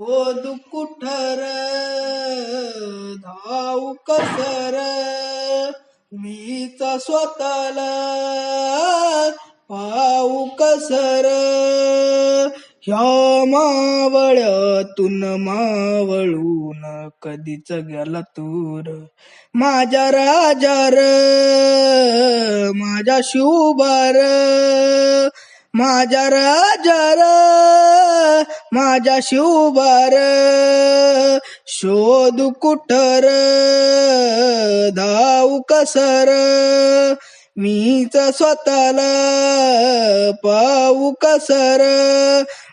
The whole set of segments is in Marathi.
ओ दुकुठर धाव कसर मीच स्वतःला पाऊ कसर. ह्या मावळ्यातून मावळून कधीच गेला तूर. माझ्या राजार माझ्या शुभार माझ्या राजार. माझ्या शिवबार शोध कुठर धाव कसर. मीच स्वतःला पाऊ कसर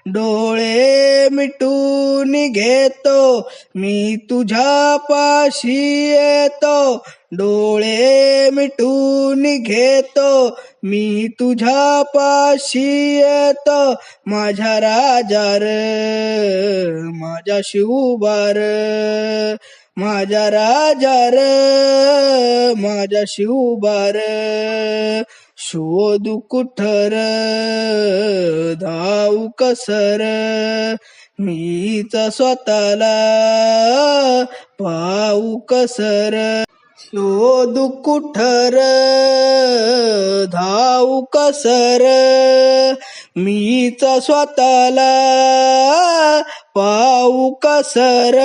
डोळे मिटू मिटून घेतो. मी तुझ्या पाशी येतो. डोळे मिटून घेतो. मी तुझ्या पाशी येतो. माझ्या राजार माझ्या शिवबार माझ्या राजार माझ्या शिवबार. शोध कुठर धाव कसर मीच स्वतःला पाऊ कसर. शोध कुठर धाऊ कसर. मीच स्वतःला पाऊ कसर.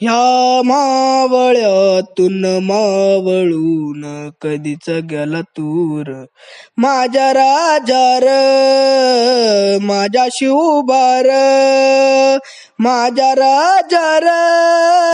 ह्या मावळ्यातून मावळून कधीच गेला तूर. माझ्या राजार माझ्या शिवबार माझ्या राजार.